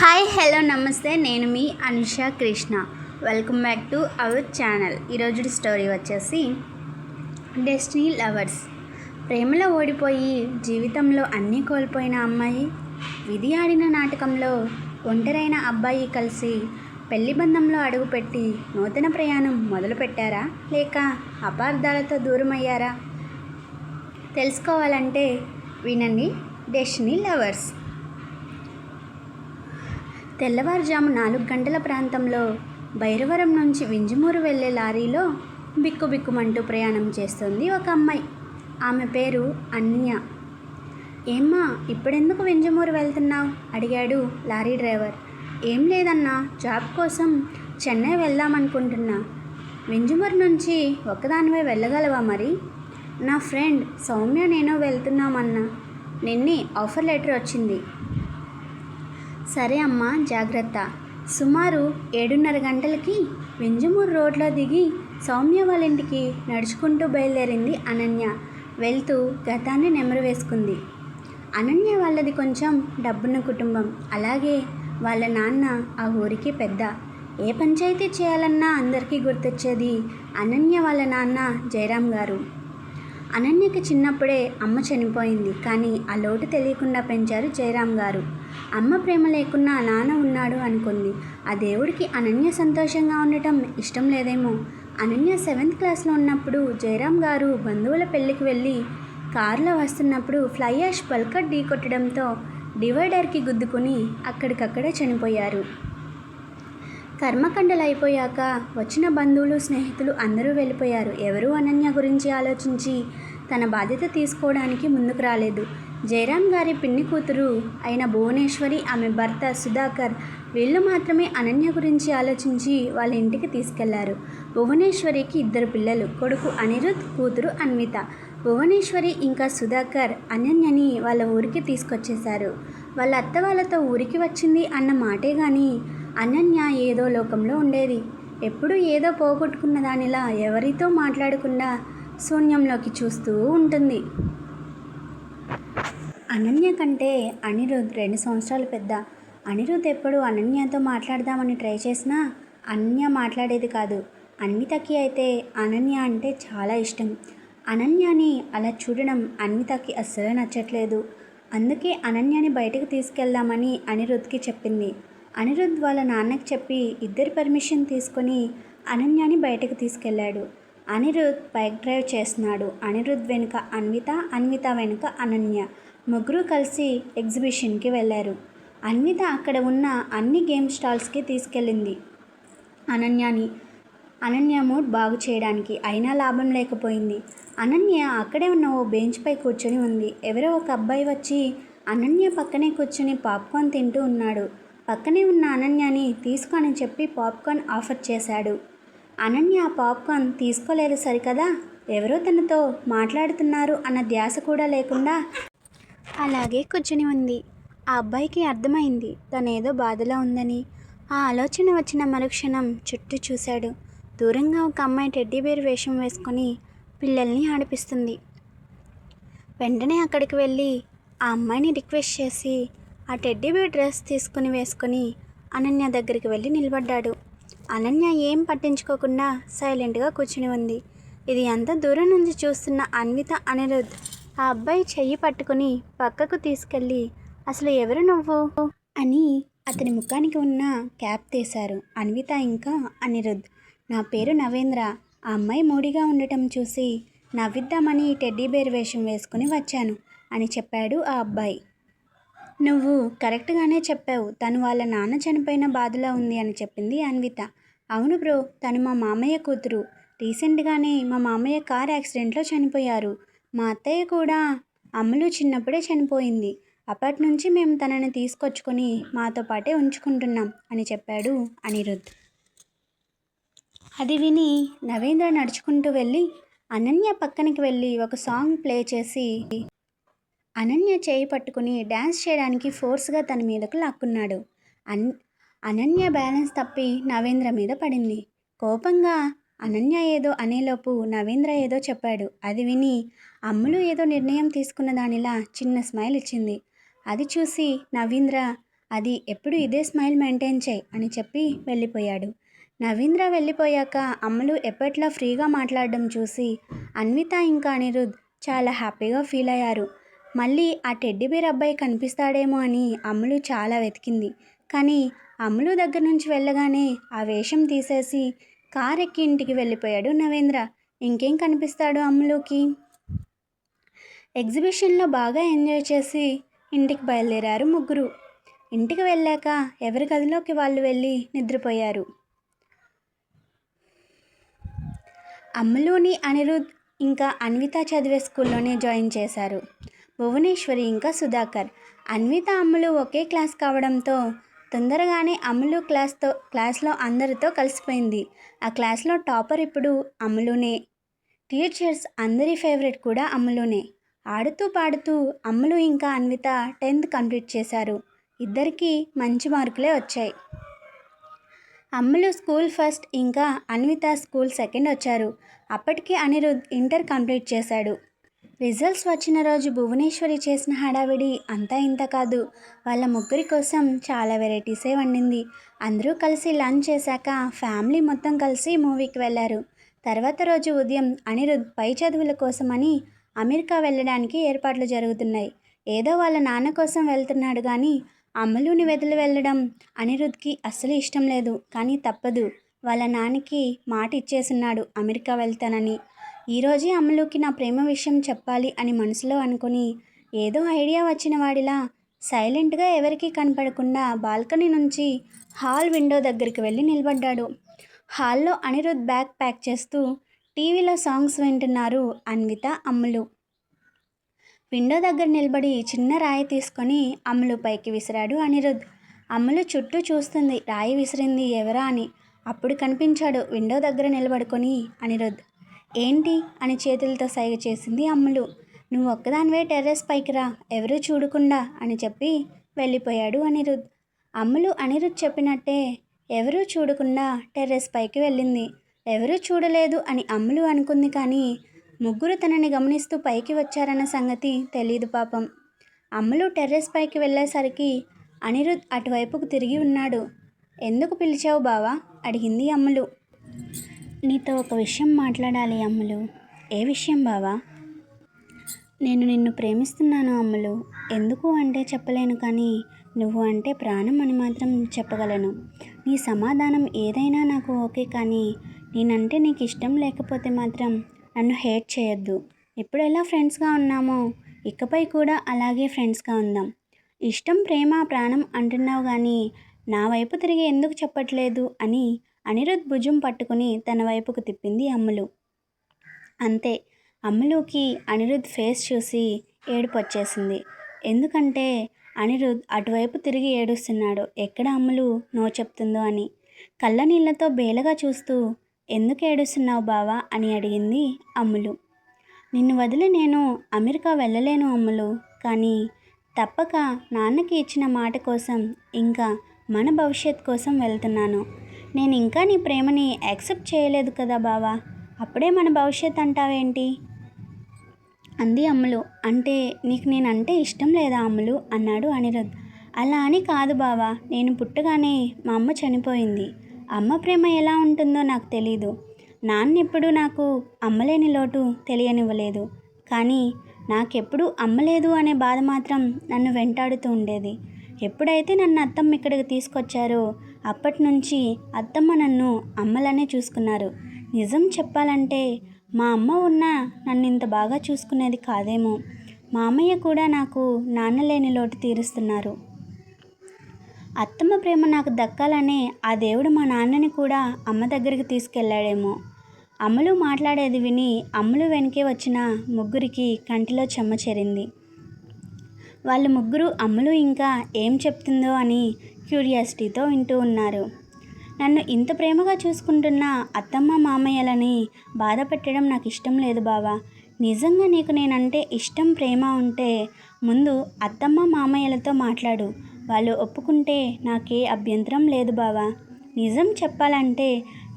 Hi hello namaste. నేను మీ Anusha Krishna. Welcome back to our channel ఈరోజు story వచ్చేసి destiny lovers ప్రేమలో ఓడిపోయి జీవితంలో అన్నీ కోల్పోయిన అమ్మాయి విధి ఆడిన నాటకంలో ఒంటరైన అబ్బాయి కలిసి పెళ్ళి బంధంలో అడుగుపెట్టి నూతన ప్రయాణం మొదలుపెట్టారా? లేక అపార్థాలతో దూరమయ్యారా? తెలుసుకోవాలంటే వినండి డెస్టినీ లవర్స్ తెల్లవారుజాము నాలుగు గంటల ప్రాంతంలో భైరవరం నుంచి వింజమూరు వెళ్ళే లారీలో బిక్కుబిక్కుమంటూ ప్రయాణం చేస్తుంది ఒక అమ్మాయి. ఆమె పేరు అన్య. ఏమ్మా ఇప్పుడెందుకు వింజమూరు వెళ్తున్నావు? అడిగాడు లారీ డ్రైవర్. ఏం లేదన్నా జాబ్ కోసం చెన్నై వెళ్దామనుకుంటున్నా. వింజమూరు నుంచి ఒక్కదానివే వెళ్ళగలవా మరి? నా ఫ్రెండ్ సౌమ్య నేను వెళ్తున్నామన్నా. నిన్నే ఆఫర్ లెటర్ వచ్చింది. సరే అమ్మా జాగ్రత్త. సుమారు ఏడున్నర గంటలకి వింజమూరు రోడ్లో దిగి సౌమ్య వాళ్ళ ఇంటికి నడుచుకుంటూ బయలుదేరింది అనన్య. వెళ్తూ గతాన్ని నెమరు వేసుకుంది. అనన్య వాళ్ళది కొంచెం డబ్బున్న కుటుంబం. అలాగే వాళ్ళ నాన్న ఆ ఊరికి పెద్ద. ఏ పంచాయతీ చేయాలన్నా అందరికీ గుర్తొచ్చేది అనన్య వాళ్ళ నాన్న జయరాం గారు. అనన్యకి చిన్నప్పుడే అమ్మ చనిపోయింది కానీ ఆ లోటు తెలియకుండా పెంచారు జయరాం గారు. అమ్మ ప్రేమ లేకున్నా నాన్న ఉన్నాడు అనుకుంది. ఆ దేవుడికి అనన్య సంతోషంగా ఉండటం ఇష్టం లేదేమో. అనన్య సెవెంత్ క్లాస్లో ఉన్నప్పుడు జయరాం గారు బంధువుల పెళ్ళికి వెళ్ళి కారులో వస్తున్నప్పుడు ఫ్లై యాష్ పల్కట్ ఢీ కొట్టడంతో డివైడర్కి గుద్దుకుని అక్కడికక్కడే చనిపోయారు. కర్మకండలు అయిపోయాక వచ్చిన బంధువులు స్నేహితులు అందరూ వెళ్ళిపోయారు. ఎవరూ అనన్య గురించి ఆలోచించి తన బాధ్యత తీసుకోవడానికి ముందుకు రాలేదు. జయరాం గారి పిన్ని కూతురు అయిన భువనేశ్వరి ఆమె భర్త సుధాకర్ వీళ్ళు మాత్రమే అనన్య గురించి ఆలోచించి వాళ్ళ ఇంటికి తీసుకెళ్ళారు. భువనేశ్వరికి ఇద్దరు పిల్లలు కొడుకు అనిరుద్ కూతురు అన్విత. భువనేశ్వరి ఇంకా సుధాకర్ అనన్యని వాళ్ళ ఊరికి తీసుకొచ్చేశారు. వాళ్ళ అత్త వాళ్ళతో ఊరికి వచ్చింది అన్న మాటే కానీ అనన్య ఏదో లోకంలో ఉండేది. ఎప్పుడు ఏదో పోగొట్టుకున్న దానిలా ఎవరితో మాట్లాడకుండా శూన్యంలోకి చూస్తూ ఉంటుంది. అనన్య కంటే అనిరుద్ రెండు సంవత్సరాలు పెద్ద. అనిరుద్ ఎప్పుడు అనన్యతో మాట్లాడదామని ట్రై చేసినా అనన్య మాట్లాడేది కాదు. అన్వితకి అయితే అనన్య అంటే చాలా ఇష్టం. అనన్యని అలా చూడడం అన్వితకి అస్సలు నచ్చట్లేదు. అందుకే అనన్యని బయటకు తీసుకెళ్దామని అనిరుద్కి చెప్పింది. అనిరుద్ వాళ్ళ నాన్నకి చెప్పి ఇద్దరి పర్మిషన్ తీసుకొని అనన్యని బయటకు తీసుకెళ్ళాడు. అనిరుద్ బైక్ డ్రైవ్ చేస్తున్నాడు. అనిరుద్ వెనుక అన్విత అన్విత వెనుక అనన్య. ముగ్గురు కలిసి ఎగ్జిబిషన్కి వెళ్ళారు. అన్విత అక్కడ ఉన్న అన్ని గేమ్ స్టాల్స్కి తీసుకెళ్ళింది. అనన్యని అనన్య మూడ్ బాగు చేయడానికి అయినా లాభం లేకపోయింది. అనన్య అక్కడే ఉన్న ఓ బెంచ్పై కూర్చొని ఉంది. ఎవరో ఒక అబ్బాయి వచ్చి అనన్య పక్కనే కూర్చొని పాప్కార్న్ తింటూ ఉన్నాడు. పక్కనే ఉన్న అనన్యని తీసుకొని చెప్పి పాప్కార్న్ ఆఫర్ చేశాడు. అనన్య ఆ పాప్కార్న్ తీసుకోలేదు సరికదా? ఎవరో తనతో మాట్లాడుతున్నారు అన్న ధ్యాస కూడా లేకుండా అలాగే కూర్చుని ఉంది. ఆ అబ్బాయికి అర్థమైంది. తనేదో బాధలో ఉందని. ఆ ఆలోచన వచ్చిన మరుక్షణం చుట్టూ చూశాడు. దూరంగా ఒక అమ్మాయి టెడ్డీబేర్ వేషం వేసుకొని పిల్లల్ని ఆడిపిస్తుంది. వెంటనే అక్కడికి వెళ్ళి ఆ అమ్మాయిని రిక్వెస్ట్ చేసి ఆ టెడ్డీబేర్ డ్రెస్ తీసుకుని వేసుకుని అనన్య దగ్గరికి వెళ్ళి నిలబడ్డాడు. అనన్య ఏం పట్టించుకోకుండా సైలెంట్గా కూర్చుని ఉంది. ఇది అంత దూరం నుంచి చూస్తున్న అన్విత అనిరుద్. ఆ అబ్బాయి చెయ్యి పట్టుకుని పక్కకు తీసుకెళ్ళి అసలు ఎవరు నువ్వు? అని అతని ముఖానికి ఉన్న క్యాప్ తీశారు అన్విత ఇంకా అనిరుద్. నా పేరు నవేంద్ర. ఆ అమ్మాయి మూడిగా ఉండటం చూసి నవ్విద్దామని టెడ్డీబేర్ వేషం వేసుకుని వచ్చాను అని చెప్పాడు ఆ అబ్బాయి. నువ్వు కరెక్ట్గానే చెప్పావు. తను వాళ్ళ నాన్న చనిపోయిన బాధలో ఉంది అని చెప్పింది అన్విత. అవును బ్రో తను మా మామయ్య కూతురు. రీసెంట్గానే మా మామయ్య కార్ యాక్సిడెంట్లో చనిపోయారు. మా అత్తయ్య కూడా అమ్మలు చిన్నప్పుడే చనిపోయింది. అప్పటి నుంచి మేము తనని తీసుకొచ్చుకొని మాతో పాటే ఉంచుకుంటున్నాం అని చెప్పాడు అనిరుద్. అది విని నవేంద్ర నడుచుకుంటూ వెళ్ళి అనన్య పక్కనకి వెళ్ళి ఒక సాంగ్ ప్లే చేసి అనన్య చేయి పట్టుకుని డ్యాన్స్ చేయడానికి ఫోర్స్గా తన మీదకు లాక్కున్నాడు. అన్ అనన్య బ్యాలెన్స్ తప్పి నవేంద్ర మీద పడింది. కోపంగా అనన్య ఏదో అనేలోపు నవేంద్ర ఏదో చెప్పాడు. అది విని అమ్ములు ఏదో నిర్ణయం తీసుకున్న దానిలా చిన్న స్మైల్ ఇచ్చింది. అది చూసి నవీంద్ర అది ఎప్పుడు ఇదే స్మైల్ మెయింటైన్ చేయి అని చెప్పి వెళ్ళిపోయాడు. నవీంద్ర వెళ్ళిపోయాక అమ్ములు ఎప్పట్లా ఫ్రీగా మాట్లాడడం చూసి అన్విత ఇంకా అనిరుద్ చాలా హ్యాపీగా ఫీల్ అయ్యారు. మళ్ళీ ఆ టెడ్డిబేర్ అబ్బాయి కనిపిస్తాడేమో అని అమ్ములు చాలా వెతికింది. కానీ అమ్ములు దగ్గర నుంచి వెళ్ళగానే ఆ వేషం తీసేసి కార్ ఎక్కి ఇంటికి వెళ్ళిపోయాడు నవేంద్ర. ఇంకేం కనిపిస్తాడు అమ్ములుకి? ఎగ్జిబిషన్లో బాగా ఎంజాయ్ చేసి ఇంటికి బయలుదేరారు ముగ్గురు. ఇంటికి వెళ్ళాక ఎవరి గదిలోకి వాళ్ళు వెళ్ళి నిద్రపోయారు. అమ్ములుని అనిరుద్ ఇంకా అన్విత చదివే స్కూల్లోనే జాయిన్ చేశారు. భువనేశ్వరి ఇంకా సుధాకర్. అన్విత అమ్ములు ఒకే క్లాస్ కావడంతో తొందరగానే అమ్ములు క్లాస్తో క్లాస్లో అందరితో కలిసిపోయింది. ఆ క్లాస్లో టాపర్ ఇప్పుడు అమ్ములునే టీచర్స్ అందరి ఫేవరెట్ కూడా అమ్ములునే ఆడుతూ పాడుతూ అమ్ములు ఇంకా అన్విత టెన్త్ కంప్లీట్ చేశారు. ఇద్దరికీ మంచి మార్కులే వచ్చాయి. అమ్ములు స్కూల్ ఫస్ట్ ఇంకా అన్విత స్కూల్ సెకండ్ వచ్చారు. అప్పటికి అనిరుద్ ఇంటర్ కంప్లీట్ చేశాడు. రిజల్ట్స్ వచ్చిన రోజు భువనేశ్వరి చేసిన హడావిడి అంతా ఇంత కాదు. వాళ్ళ ముగ్గురి కోసం చాలా వెరైటీసే వండింది. అందరూ కలిసి లంచ్ చేశాక ఫ్యామిలీ మొత్తం కలిసి మూవీకి వెళ్ళారు. తర్వాత రోజు ఉదయం అనిరుద్ పై చదువుల కోసమని అమెరికా వెళ్ళడానికి ఏర్పాట్లు జరుగుతున్నాయి. ఏదో వాళ్ళ నాన్న కోసం వెళ్తున్నాడు కానీ అమ్మలుని వెదలు వెళ్ళడం అనిరుద్ధ్కి అస్సలు ఇష్టం లేదు. కానీ తప్పదు. వాళ్ళ నాన్నకి మాట ఇచ్చేసున్నాడు అమెరికా వెళ్తానని. ఈరోజే అమ్మలుకి నా ప్రేమ విషయం చెప్పాలి అని మనసులో అనుకుని ఏదో ఐడియా వచ్చిన వాడిలా సైలెంట్గా ఎవరికీ కనపడకుండా బాల్కనీ నుంచి హాల్ విండో దగ్గరికి వెళ్ళి నిలబడ్డాడు. హాల్లో అనిరుద్ బ్యాగ్ ప్యాక్ చేస్తూ టీవీలో సాంగ్స్ వింటున్నారు అన్విత అమ్ములు విండో దగ్గర నిలబడి చిన్న రాయి తీసుకొని అమ్ములు పైకి విసిరాడు అనిరుద్ అమ్ములు చుట్టూ చూస్తుంది రాయి విసిరింది ఎవరా అని. అప్పుడు కనిపించాడు విండో దగ్గర నిలబడుకొని అనిరుద్ ఏంటి అని చేతులతో సైగ చేసింది అమ్ములు. నువ్వు ఒక్కదానివే టెర్రస్ పైకి రా ఎవరూ చూడకుండా అని చెప్పి వెళ్ళిపోయాడు అనిరుద్. అమ్ములు అనిరుద్ చెప్పినట్టే ఎవరూ చూడకుండా టెర్రస్ పైకి వెళ్ళింది. ఎవరూ చూడలేదు అని అమ్ములు అనుకుంది కానీ ముగ్గురు తనని గమనిస్తూ పైకి వచ్చారన్న సంగతి తెలియదు పాపం. అమ్ములు టెర్రస్ పైకి వెళ్ళేసరికి అనిరుద్ అటువైపుకు తిరిగి ఉన్నాడు. ఎందుకు పిలిచావు బావా? అడిగింది అమ్ములు. నీతో ఒక విషయం మాట్లాడాలి అమ్ములు. ఏ విషయం బావా? నేను నిన్ను ప్రేమిస్తున్నాను అమ్ములు. ఎందుకు అంటే చెప్పలేను కానీ నువ్వు అంటే ప్రాణం అని మాత్రం చెప్పగలను. నీ సమాధానం ఏదైనా నాకు ఓకే కానీ నేనంటే నీకు ఇష్టం లేకపోతే మాత్రం నన్ను హేట్ చేయొద్దు. ఇప్పుడు ఎలా ఫ్రెండ్స్గా ఉన్నామో ఇకపై కూడా అలాగే ఫ్రెండ్స్గా ఉందాం. ఇష్టం ప్రేమ ప్రాణం అంటున్నావు కానీ నా వైపు తిరిగి ఎందుకు చెప్పట్లేదు అని అనిరుద్ భుజం పట్టుకుని తన వైపుకు తిప్పింది అమ్ములు. అంతే అమ్ములుకి అనిరుద్ ఫేస్ చూసి ఏడుపు వచ్చేసింది. ఎందుకంటే అనిరుద్ అటువైపు తిరిగి ఏడుస్తున్నాడు. ఎక్కడ అమ్ములు నో చెప్తుందో అని. కళ్ళ నీళ్ళతో బేలగా చూస్తూ ఎందుకు ఏడుస్తున్నావు బావా? అని అడిగింది అమ్ములు. నిన్ను వదిలి నేను అమెరికా వెళ్ళలేను అమ్ములు. కానీ తప్పక నాన్నకి ఇచ్చిన మాట కోసం ఇంకా మన భవిష్యత్ కోసం వెళ్తున్నాను. నేను ఇంకా నీ ప్రేమని యాక్సెప్ట్ చేయలేదు కదా బావా. అప్పుడే మన భవిష్యత్ అంటావేంటి? అంది అమ్ములు. అంటే నీకు నేనంటే ఇష్టం లేదా అమ్ములు? అన్నాడు అనిరుద్. అలా అని కాదు బావా. నేను పుట్టగానే మా అమ్మ చనిపోయింది. అమ్మ ప్రేమ ఎలా ఉంటుందో నాకు తెలీదు. నాన్నెప్పుడు నాకు అమ్మలేని లోటు తెలియనివ్వలేదు. కానీ నాకెప్పుడు అమ్మలేదు అనే బాధ మాత్రం నన్ను వెంటాడుతూ ఉండేది. ఎప్పుడైతే నన్ను అత్తమ్మ ఇక్కడికి తీసుకొచ్చారో అప్పటి నుంచి అత్తమ్మ నన్ను అమ్మలనే చూసుకున్నారు. నిజం చెప్పాలంటే మా అమ్మ ఉన్న నన్ను ఇంత బాగా చూసుకునేది కాదేమో. మా అమ్మయ్య కూడా నాకు నాన్న లేని లోటు తీరుస్తున్నారు. అత్తమ్మ ప్రేమ నాకు దక్కాలనే ఆ దేవుడు మా నాన్నని కూడా అమ్మ దగ్గరికి తీసుకెళ్ళాడేమో. అమ్మలు మాట్లాడేది విని అమ్ములు వెనకే వచ్చిన ముగ్గురికి కంటిలో చెమ్మ చేరింది. వాళ్ళు ముగ్గురు అమ్మలు ఇంకా ఏం చెప్తుందో అని క్యూరియాసిటీతో వింటూ ఉన్నారు. నన్ను ఇంత ప్రేమగా చూసుకుంటున్న అత్తమ్మ మామయ్యలని బాధ పెట్టడం నాకు ఇష్టం లేదు బావా. నిజంగా నీకు నేనంటే ఇష్టం ప్రేమ ఉంటే ముందు అత్తమ్మ మామయ్యలతో మాట్లాడు. వాళ్ళు ఒప్పుకుంటే నాకే అభ్యంతరం లేదు బావా. నిజం చెప్పాలంటే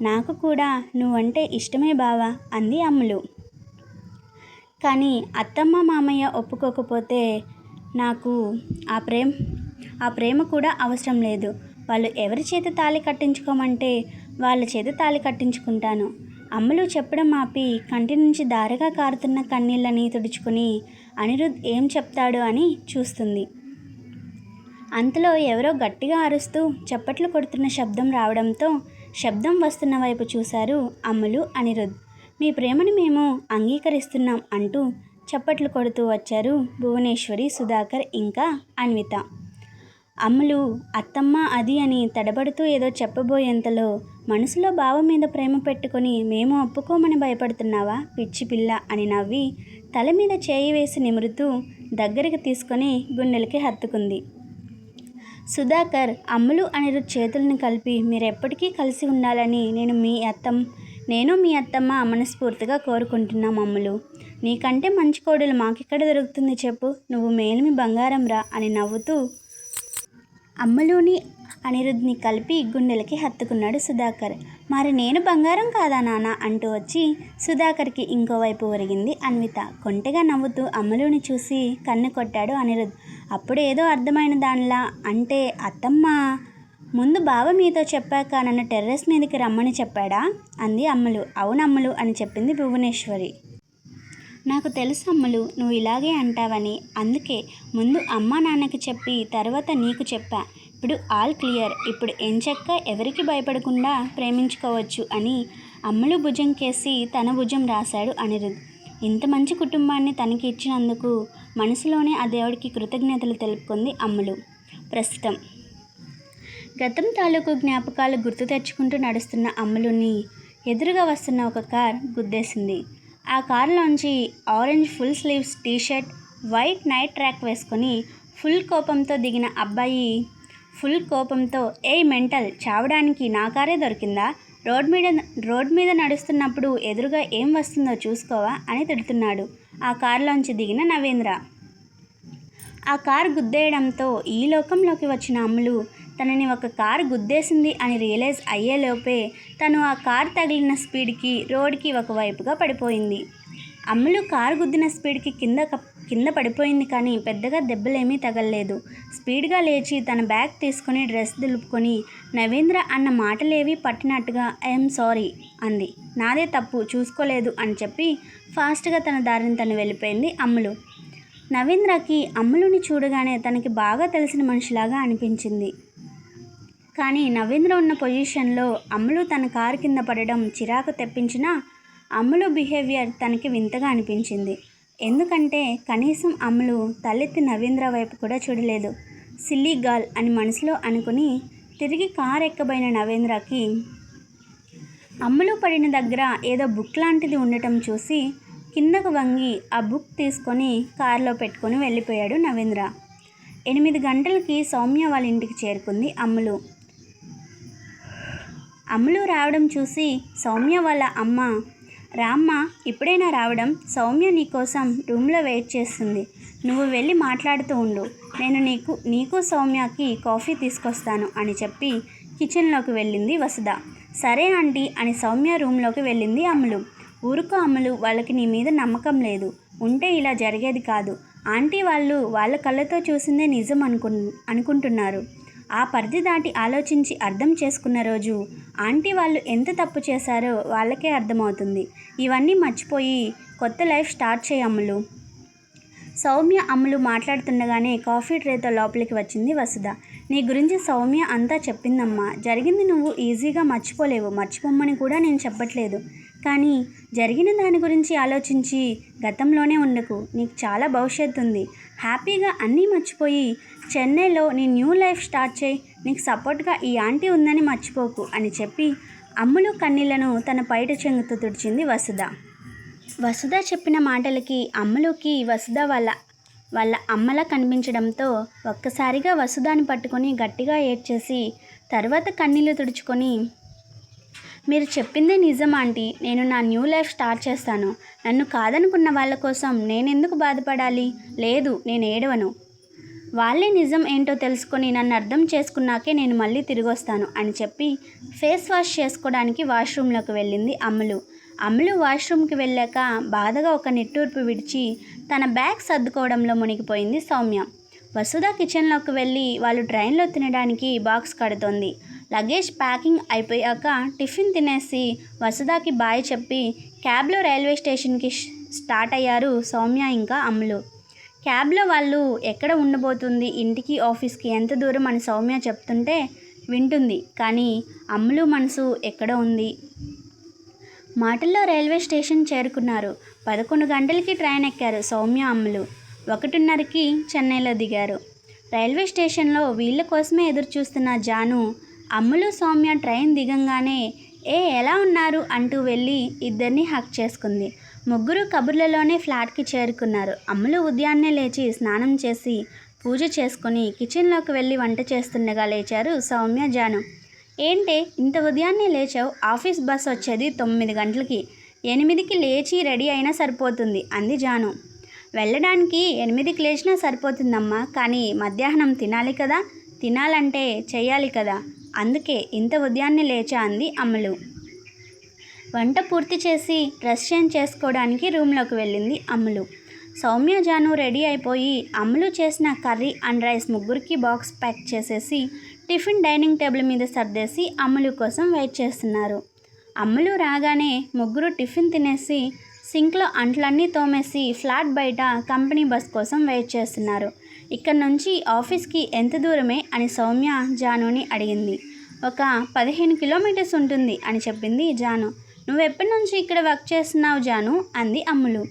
నాకు కూడా నువ్వంటే ఇష్టమే బావా అంది అమ్ములు. కానీ అత్తమ్మ మామయ్య ఒప్పుకోకపోతే నాకు ఆ ప్రేమ్ ఆ ప్రేమ కూడా అవసరం లేదు. వాళ్ళు ఎవరి చేత తాళి కట్టించుకోమంటే వాళ్ళ చేత తాళి కట్టించుకుంటాను. అమ్మలు చెప్పడం ఆపి కంటి నుంచి దారగా కారుతున్న కన్నీళ్ళని తుడుచుకుని అనిరుద్ ఏం చెప్తాడు అని చూస్తుంది. అంతలో ఎవరో గట్టిగా అరుస్తూ చప్పట్లు కొడుతున్న శబ్దం రావడంతో శబ్దం వస్తున్న వైపు చూశారు అమ్ములు అనిరుద్. మీ ప్రేమను మేము అంగీకరిస్తున్నాం అంటూ చప్పట్లు కొడుతూ వచ్చారు భువనేశ్వరి సుధాకర్ ఇంకా అన్విత. అమ్ములు అత్తమ్మ అది అని తడబడుతూ ఏదో చెప్పబోయేంతలో మనసులో బావ మీద ప్రేమ పెట్టుకొని మేము ఒప్పుకోమని భయపడుతున్నావా? పిచ్చి పిల్ల అని నవ్వి తల మీద చేయి వేసి నిమురుతూ దగ్గరికి తీసుకొని గుండెలకి హత్తుకుంది. సుధాకర్ అమ్ములు అనిరుద్ చేతులను కలిపి మీరెప్పటికీ కలిసి ఉండాలని నేను మీ అత్తం నేను మీ అత్తమ్మ మనస్ఫూర్తిగా కోరుకుంటున్నాం అమ్ములు. నీకంటే మంచి కోడలు మాకెక్కడ దొరుకుతుంది చెప్పు? నువ్వు మేలిమి బంగారం రా అని నవ్వుతూ అమ్మలోని అనిరుద్ని కలిపి గుండెలకి హత్తుకున్నాడు సుధాకర్. మరి నేను బంగారం కాదా నాన్న అంటూ వచ్చి సుధాకర్కి ఇంకోవైపు ఒరిగింది అన్విత. కొంటెగా నవ్వుతూ అమ్మలోని చూసి కన్ను కొట్టాడు అనిరుద్. అప్పుడు ఏదో అర్థమైన దానిలా అంటే అత్తమ్మ ముందు బావ మీతో చెప్పాక నన్ను టెర్రస్ మీదకి రమ్మని చెప్పాడా? అంది అమ్మలు. అవునమ్మలు అని చెప్పింది భువనేశ్వరి. నాకు తెలుసు అమ్మలు నువ్వు ఇలాగే అంటావని. అందుకే ముందు అమ్మా నాన్నకి చెప్పి తర్వాత నీకు చెప్పా. ఇప్పుడు ఆల్ క్లియర్. ఇప్పుడు ఎంచక్క ఎవరికి భయపడకుండా ప్రేమించుకోవచ్చు అని అమ్మలు భుజం కేసి తన భుజం రాశాడు అనిరుద్. ఇంత మంచి కుటుంబాన్ని తనకి ఇచ్చినందుకు మనసులోనే ఆ దేవుడికి కృతజ్ఞతలు తెలుపుకుంది అమ్మలు. ప్రస్తుతం గతం తాలూకు జ్ఞాపకాలు గుర్తు తెచ్చుకుంటూ నడుస్తున్న అమ్ములుని ఎదురుగా వస్తున్న ఒక కార్ గుద్దేసింది. ఆ కారులోంచి orange full sleeves t shirt white night track వేసుకొని ఫుల్ కోపంతో దిగిన అబ్బాయి ఫుల్ కోపంతో ఏ మెంటల్ చావడానికి నా కారే దొరికిందా? రోడ్ మీద రోడ్ మీద నడుస్తున్నప్పుడు ఎదురుగా ఏం వస్తుందో చూసుకోవా? అని తిడుతున్నాడు ఆ కారులోంచి దిగిన నవేంద్ర. ఆ కారు గుద్దేయడంతో ఈ లోకంలోకి వచ్చిన అమ్ములు తనని ఒక కారు గుద్దేసింది అని రియలైజ్ అయ్యేలోపే తను ఆ కారు తగిలిన స్పీడ్కి రోడ్కి ఒకవైపుగా పడిపోయింది. అమ్ములు కారు గుద్దిన స్పీడ్కి కింద కప్- కింద పడిపోయింది కానీ పెద్దగా దెబ్బలేమీ తగలలేదు. స్పీడ్గా లేచి తన బ్యాగ్ తీసుకొని డ్రెస్ దులుపుకొని నవేంద్ర అన్న మాటలేవి పట్టినట్టుగా ఐఎమ్ సారీ అంది. నాదే తప్పు చూసుకోలేదు అని చెప్పి ఫాస్ట్గా తన దారిని తను వెళ్ళిపోయింది అమ్ములు. నవీంద్రకి అమ్ములుని చూడగానే తనకి బాగా తెలిసిన మనిషిలాగా అనిపించింది. కానీ నవీంద్ర ఉన్న పొజిషన్లో అమ్ములు తన కారు కింద పడడం చిరాకు తెప్పించినా అమ్ములు బిహేవియర్ తనకి వింతగా అనిపించింది. ఎందుకంటే కనీసం అమ్ములు తలెత్తి నవీంద్ర వైపు కూడా చూడలేదు. సిల్లీ గర్ల్ అని మనసులో అనుకుని తిరిగి కారు ఎక్కబోయిన నవేంద్రకి అమ్ములు పడిన దగ్గర ఏదో బుక్ లాంటిది ఉండటం చూసి కిందకు వంగి ఆ బుక్ తీసుకొని కారులో పెట్టుకొని వెళ్ళిపోయాడు నవేంద్ర ఎనిమిది గంటలకి సౌమ్య వాళ్ళ ఇంటికి చేరుకుంది అమ్ములు అమ్ములు రావడం చూసి సౌమ్య వాళ్ళ అమ్మ రామ్మ ఇప్పుడైనా రావడం? సౌమ్య నీకోసం రూమ్లో వెయిట్ చేస్తుంది. నువ్వు వెళ్ళి మాట్లాడుతూ ఉండు. నేను నీకు నీకు సౌమ్యకి కాఫీ తీసుకొస్తాను అని చెప్పి కిచెన్లోకి వెళ్ళింది వసుధ. సరే ఆంటీ అని సౌమ్య రూమ్లోకి వెళ్ళింది అమ్ములు. ఊరుకు అమ్ములు వాళ్ళకి నీ మీద నమ్మకం లేదు. ఉంటే ఇలా జరిగేది కాదు. ఆంటీ వాళ్ళు వాళ్ళ కళ్ళతో చూసిందే నిజం అనుకు అనుకుంటున్నారు. ఆ పరిధి దాటి ఆలోచించి అర్థం చేసుకున్న రోజు ఆంటీ వాళ్ళు ఎంత తప్పు చేశారో వాళ్ళకే అర్థమవుతుంది. ఇవన్నీ మర్చిపోయి కొత్త లైఫ్ స్టార్ట్ చేయి అమ్ములు. సౌమ్య అమ్ములు మాట్లాడుతుండగానే కాఫీ ట్రేతో లోపలికి వచ్చింది వసుధ. నీ గురించి సౌమ్య అంతా చెప్పిందమ్మా. జరిగింది నువ్వు ఈజీగా మర్చిపోలేవు. మర్చిపోమ్మని కూడా నేను చెప్పట్లేదు. కానీ జరిగిన దాని గురించి ఆలోచించి గతంలోనే ఉండకు. నీకు చాలా భవిష్యత్తు ఉంది. హ్యాపీగా అన్నీ మర్చిపోయి చెన్నైలో నీ న్యూ లైఫ్ స్టార్ట్ చేయి. నీకు సపోర్ట్గా ఈ ఆంటీ ఉందని మర్చిపోకు అని చెప్పి అమ్ములు కన్నీళ్ళను తన పైట చెంగుతూ తుడిచింది వసుధ. వసుధ చెప్పిన మాటలకి అమ్ములుకి వసుధ వాళ్ళ వాళ్ళ అమ్మలా కనిపించడంతో ఒక్కసారిగా వసుధాని పట్టుకొని గట్టిగా ఏడ్చేసి తర్వాత కన్నీళ్ళు తుడుచుకొని మీరు చెప్పిందే నిజం ఆంటీ. నేను నా న్యూ లైఫ్ స్టార్ట్ చేస్తాను. నన్ను కాదనుకున్న వాళ్ళ కోసం నేనెందుకు బాధపడాలి? లేదు నేను ఏడవను. వాళ్ళే నిజం ఏంటో తెలుసుకొని నన్ను అర్థం చేసుకున్నాకే నేను మళ్ళీ తిరిగి వస్తాను అని చెప్పి ఫేస్ వాష్ చేసుకోవడానికి వాష్రూమ్లోకి వెళ్ళింది అమ్ములు. అమ్ములు వాష్రూమ్కి వెళ్ళాక బాధగా ఒక నిట్టూర్పు విడిచి తన బ్యాగ్ సర్దుకోవడంలో మునిగిపోయింది సౌమ్య. వసుధ కిచెన్లోకి వెళ్ళి వాళ్ళు ట్రైన్లో తినడానికి బాక్స్ కడుతోంది. లగేజ్ ప్యాకింగ్ అయిపోయాక టిఫిన్ తినేసి వసదాకి బాయ్ చెప్పి క్యాబ్లో రైల్వే స్టేషన్కి స్టార్ట్ అయ్యారు సౌమ్య ఇంకా అమ్ములు క్యాబ్లో వాళ్ళు ఎక్కడ ఉండబోతుంది ఇంటికి ఆఫీస్కి ఎంత దూరం అని సౌమ్య చెప్తుంటే వింటుంది కానీ అమ్ములు మనసు ఎక్కడ ఉంది? మాటల్లో రైల్వే స్టేషన్ చేరుకున్నారు. పదకొండు గంటలకి ట్రైన్ ఎక్కారు సౌమ్య అమ్ములు ఒకటిన్నరకి చెన్నైలో దిగారు. రైల్వే స్టేషన్లో వీళ్ళ కోసమే ఎదురు చూస్తున్న జాను అమ్ములు సౌమ్య ట్రైన్ దిగంగానే ఏ ఎలా ఉన్నారు? అంటూ వెళ్ళి ఇద్దరిని హక్ చేసుకుంది. ముగ్గురు కబుర్లలోనే ఫ్లాట్కి చేరుకున్నారు. అమ్ములు ఉదయాన్నే లేచి స్నానం చేసి పూజ చేసుకుని కిచెన్లోకి వెళ్ళి వంట చేస్తుండగా లేచారు సౌమ్య జాను. ఏంటే ఇంత ఉదయాన్నే లేచావు? ఆఫీస్ బస్ వచ్చేది తొమ్మిది గంటలకి. ఎనిమిదికి లేచి రెడీ అయినా సరిపోతుంది అంది జాను. వెళ్ళడానికి ఎనిమిదికి లేచినా సరిపోతుందమ్మా కానీ మధ్యాహ్నం తినాలి కదా? తినాలంటే చేయాలి కదా? అందుకే ఇంత ఉదయాన్నే లేచా అంది అమలు. వంట పూర్తి చేసి డ్రెస్ చేంజ్ చేసుకోవడానికి రూమ్లోకి వెళ్ళింది అమలు. సౌమ్య జాను రెడీ అయిపోయి అమలు చేసిన కర్రీ అండ్ రైస్ ముగ్గురికి బాక్స్ ప్యాక్ చేసేసి టిఫిన్ డైనింగ్ టేబుల్ మీద సర్దేసి అమలు కోసం వెయిట్ చేస్తున్నారు. అమ్ములు రాగానే ముగ్గురు టిఫిన్ తినేసి సింక్లో అంట్లన్నీ తోమేసి ఫ్లాట్ బయట కంపెనీ బస్ కోసం వెయిట్ చేస్తున్నారు. ఇక్కడ నుంచి ఆఫీస్కి ఎంత దూరమే అని సౌమ్య జానుని అడిగింది. ఒక పదిహేను కిలోమీటర్స్ ఉంటుంది అని చెప్పింది జాను. నువ్వు ఎప్పటి నుంచి ఇక్కడ వర్క్ చేస్తున్నావు జాను? అంది అమ్ములు.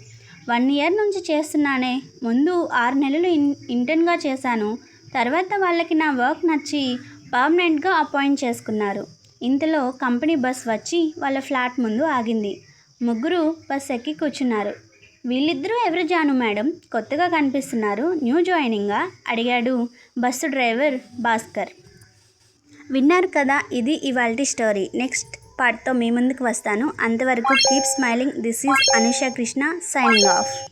వన్ ఇయర్ నుంచి చేస్తున్నానే. ముందు ఆరు నెలలు ఇన్ ఇంటర్న్గా చేశాను. తర్వాత వాళ్ళకి నా వర్క్ నచ్చి పర్మనెంట్గా అపాయింట్ చేసుకున్నారు. ఇంతలో కంపెనీ బస్ వచ్చి వాళ్ళ ఫ్లాట్ ముందు ఆగింది. ముగ్గురు బస్ ఎక్కి కూర్చున్నారు. వీళ్ళిద్దరూ ఎవరు జాను మేడం? కొత్తగా కనిపిస్తున్నారు. న్యూ జాయినింగా? అడిగాడు బస్సు డ్రైవర్ భాస్కర్. విన్నారు కదా ఇది ఇవాల్టి స్టోరీ. నెక్స్ట్ పార్ట్తో మీ ముందుకు వస్తాను. అంతవరకు keep smiling. This is Anusha Krishna signing off.